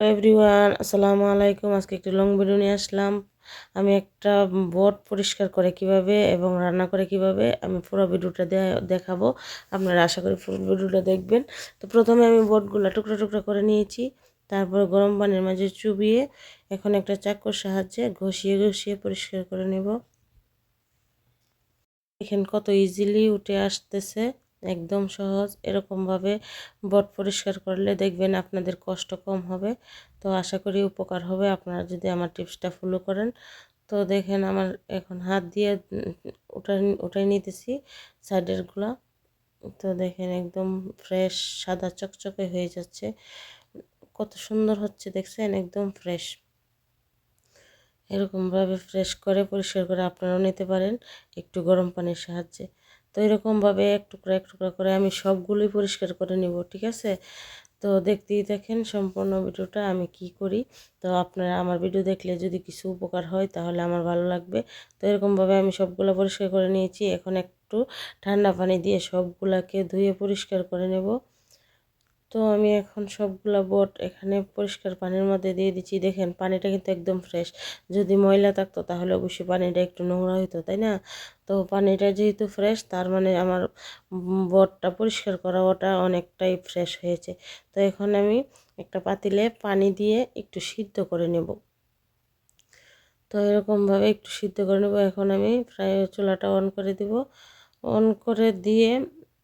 Everyone, আসসালামু আলাইকুম। আজকে একটি লং ভিডিও নিয়ে আসলাম। আমি একটা বট পরিষ্কার করে কীভাবে এবং রান্না করে কীভাবে আমি পুরো ভিডিওটা দেখাবো। আপনারা আশা করি পুরো ভিডিওটা দেখবেন। তো প্রথমে আমি বটগুলো টুকরো টুকরো করে নিয়েছি। তারপর গরম পানির মাঝে চুবিয়ে এখন একটা চাকুর সাহায্যে ঘষিয়ে ঘষিয়ে পরিষ্কার করে নেব। এখানে কত ইজিলি উঠে আসতেছে। একদম সহজ। এরকমভাবে বট পরিষ্কার করলে দেখবেন আপনাদের কষ্ট কম হবে। তো আশা করি উপকার হবে। আপনারা যদি আমার টিপসটা ফলো করেন। তো দেখেন আমার এখন হাত দিয়ে ওটাই ওটাই নিতেছি সাইডেরগুলো তো দেখেন একদম ফ্রেশ, সাদা চকচকে হয়ে যাচ্ছে। কত সুন্দর হচ্ছে দেখছেন, একদম ফ্রেশ। এরকমভাবে ফ্রেশ করে পরিষ্কার করে আপনারাও নিতে পারেন একটু গরম পানির সাহায্যে। তো এরকমভাবে এক টুকরা এক টুকরা করে আমি সবগুলোই পরিষ্কার করে নিব, ঠিক আছে? তো দেখতেই দেখেন সম্পূর্ণ ভিডিওটা আমি কি করি। তো আপনারা আমার ভিডিও দেখলে যদি কিছু উপকার হয় তাহলে আমার ভালো লাগবে। তো এরকমভাবে আমি সবগুলো পরিষ্কার করে নিয়েছি। এখন একটু ঠান্ডা পানি দিয়ে সবগুলাকে ধুয়ে পরিষ্কার করে নেব। তো আমি এখন সবগুলা বট এখানে পরিষ্কার পানির মধ্যে দিয়ে দিচ্ছি। দেখেন, পানিটা কিন্তু একদম ফ্রেশ যদি ময়লা থাকতো তাহলে অবশ্যই পানিটা একটু নোংরা হইতো, তাই না? তো পানিটা যেহেতু ফ্রেশ তার মানে আমার বটটা পরিষ্কার করা ওটা অনেকটাই ফ্রেশ হয়েছে। তো এখন আমি একটা পাতিলে পানি দিয়ে একটু সিদ্ধ করে নেব। তো এরকমভাবে একটু সিদ্ধ করে নেব। এখন আমি ফ্রাই চুলাটা অন করে দিব। অন করে দিয়ে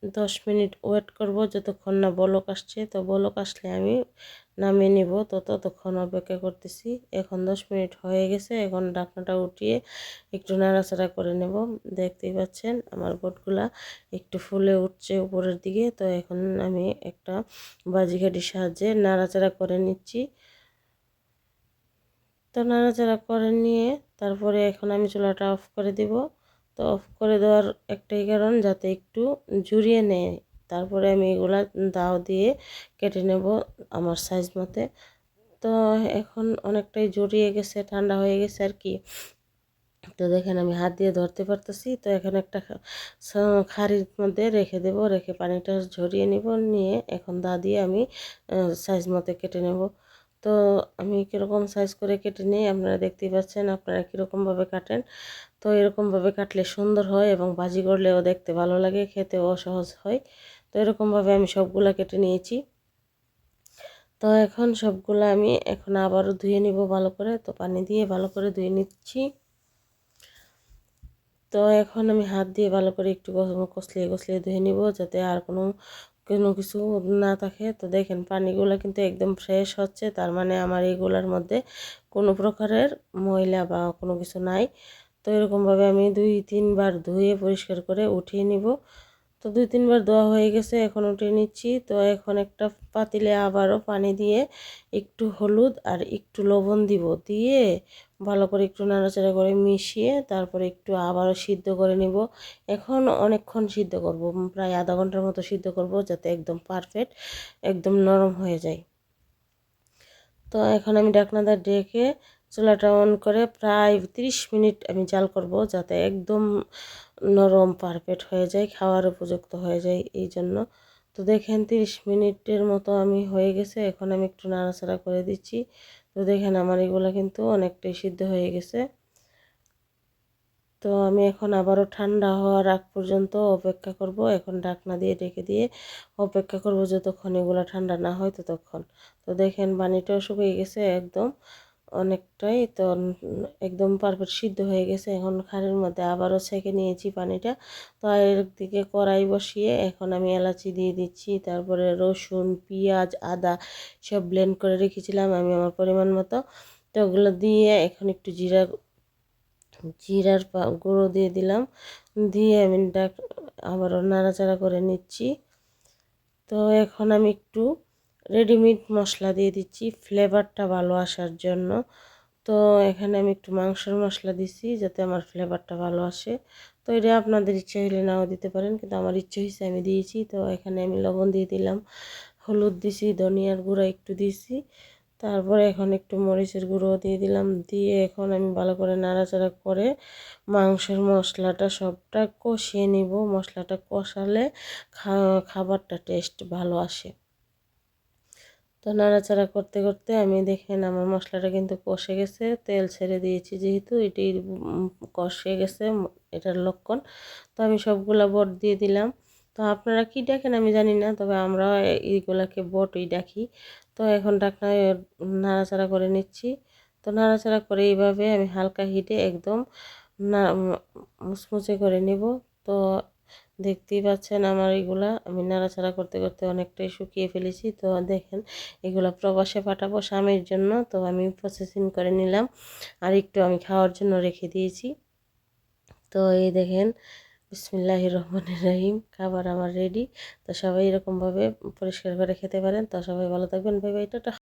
দশ মিনিট ওয়েট করব, যতক্ষণ না বলক আসছে, তো বলক আসলে আমি নামিয়ে নিব। তো ততক্ষণ অপেক্ষা করতেছি। এখন দশ মিনিট হয়ে গেছে, এখন ডাকনাটা উঠিয়ে একটু নাড়াচাড়া করে নেব। দেখতেই পাচ্ছেন, আমার বোটগুলা একটু ফুলে উঠছে উপরের দিকে। তো এখন আমি একটা বাজিঘাটির সাহায্যে নাড়াচাড়া করে নিচ্ছি। তো নাড়াচাড়া করে নিয়ে তারপরে এখন আমি চুলাটা অফ করে দিব। তো অফ করে দেওয়ার একটাই কারণ যাতে একটু জুড়িয়ে নেয়। তারপরে আমি এগুলা দাও দিয়ে কেটে নেব আমার সাইজ মতে। তো এখন অনেকটাই জড়িয়ে গেছে, ঠান্ডা হয়ে গেছে আর কি। তো দেখেন আমি হাত দিয়ে ধরতে পারতেছি। তো এখন একটা খাড়ির মধ্যে রেখে দেব, রেখে পানিটা ঝরিয়ে নিব, নিয়ে এখন দা দিয়ে আমি সাইজ মতে কেটে নেব। তো আমি কীরকম সাইজ করে কেটে নিই আপনারা দেখতেই পাচ্ছেন, আপনারা কীরকমভাবে কাটেন। তো এরকমভাবে কাটলে সুন্দর হয় এবং ভাজি করলেও দেখতে ভালো লাগে, খেতেও সহজ হয়। তো এরকমভাবে আমি সবগুলা কেটে নিয়েছি। তো এখন সবগুলো আমি এখন আবারও ধুয়ে নিব ভালো করে। তো পানি দিয়ে ভালো করে ধুয়ে নিচ্ছি। তো এখন আমি হাত দিয়ে ভালো করে একটু কষলিয়ে কষলিয়ে ধুয়ে নিব যাতে আর কোনো কোনো কিছু না থাকে। তো দেখেন পানিগুলো কিন্তু একদম ফ্রেশ হচ্ছে। তার মানে আমার এইগুলোর মধ্যে কোনো প্রকারের ময়লা বা কোনো কিছু নাই। তো এরকমভাবে আমি দুই, তিনবার ধুয়ে পরিষ্কার করে উঠিয়ে নিব। তো দুই, তিনবার ধোয়া হয়ে গেছে, এখন উঠিয়ে নিচ্ছি। তো এখন একটা পাতিলে আবারও পানি দিয়ে একটু হলুদ আর একটু লবণ দিব দিয়ে ভালো করে একটু নাড়াচাড়া করে মিশিয়ে তারপরে একটু আবারও সিদ্ধ করে নিব। এখন অনেকক্ষণ সিদ্ধ করব, প্রায় আধা ঘণ্টার মতো সিদ্ধ করব যাতে একদম পারফেক্ট একদম নরম হয়ে যায়। তো এখন আমি ডাকনাদার ডেকে চুলাটা অন করে প্রায় 30 মিনিট আমি জাল করব যাতে একদম নরম পারফেক্ট হয়ে যায়, খাওয়ার উপযুক্ত হয়ে যায় এই জন্য। তো দেখেন 30 মিনিটের মতো আমি হয়ে গেছে, এখন আমি একটু নাড়াচাড়া করে দিচ্ছি। তো দেখেন আমার এগুলো কিন্তু অনেকটাই সিদ্ধ হয়ে গেছে। তো আমি এখন আবারও ঠান্ডা হওয়ার আগ পর্যন্ত অপেক্ষা করব, এখন ঢাকনা দিয়ে রেখে দিয়ে অপেক্ষা করব যতক্ষণ এগুলো ঠান্ডা না হয় ততক্ষণ। তো দেখেন পানিটাও শুকিয়ে গেছে একদম। অনেকটাই তো একদম পারফেক্ট সিদ্ধ হয়ে গেছে। এখন খাড়ির মধ্যে আবারও ছেঁকে নিয়েছি পানিটা। তো এর দিকে কড়াই বসিয়ে এখন আমি এলাচি দিয়ে দিচ্ছি, তারপরে রসুন, পেঁয়াজ, আদা সব ব্লেন্ড করে রেখেছিলাম আমি আমার পরিমাণ মতো। তো ওগুলো দিয়ে এখন একটু জিরা, জিরার গুঁড়ো দিয়ে দিলাম। দিয়ে আমি ডাক, আবারও নাড়াচাড়া করে নিচ্ছি। তো এখন আমি একটু রেডিমেড মশলা দিয়ে দিচ্ছি। ফ্লেভারটা ভালো আসার জন্য। তো এখানে আমি একটু মাংসের মশলা দিছি যাতে আমার ফ্লেভারটা ভালো আসে। তো এটা আপনাদের ইচ্ছে হলে নাও দিতে পারেন, কিন্তু আমার ইচ্ছে হয়েছে আমি দিয়েছি। তো এখানে আমি লবণ দিয়ে দিলাম, হলুদ দিছি, ধনিয়ার গুঁড়া একটু দিছি। তারপরে এখন একটু মরিচের গুঁড়ো দিয়ে দিলাম। দিয়ে এখন আমি ভালো করে নাড়াচাড়া করে মাংসের মশলাটা সবটা কষিয়ে নিব। মশলাটা কষালে খাবারটা টেস্ট ভালো আসে। তো নাড়াচাড়া করতে করতে আমি দেখেন আমার মশলাটা কিন্তু কষে গেছে। তেল ছেড়ে দিয়েছি যেহেতু এটি কষে গেছে এটার লক্ষণ। তো আমি সবগুলা বট দিয়ে দিলাম। তো আপনারা কি ডাকেন আমি জানি না, তবে আমরা এইগুলাকে বটই ডাকি। তো এখন ডাকনায় নাড়াচাড়া করে নিচ্ছি। তো নাড়াচাড়া করে এইভাবে আমি হালকা হিটে একদম না মুচমুচে করে নিব। তো দেখতেই পাচ্ছেন আমার এগুলা। আমি নাড়াচাড়া করতে করতে অনেকটাই শুকিয়ে ফেলেছি। তো দেখেন, এগুলা প্রবাসে পাঠাবো স্বামীর জন্য। তো আমি প্রসেসিং করে নিলাম। আর একটু আমি খাওয়ার জন্য রেখে দিয়েছি। তো এই দেখেন বিসমিল্লাহ রহমানির রহিম, খাবার আমার রেডি তো সবাই এরকমভাবে পরিষ্কার করে খেতে পারেন। তো সবাই ভালো থাকবেন। ভাই ভাই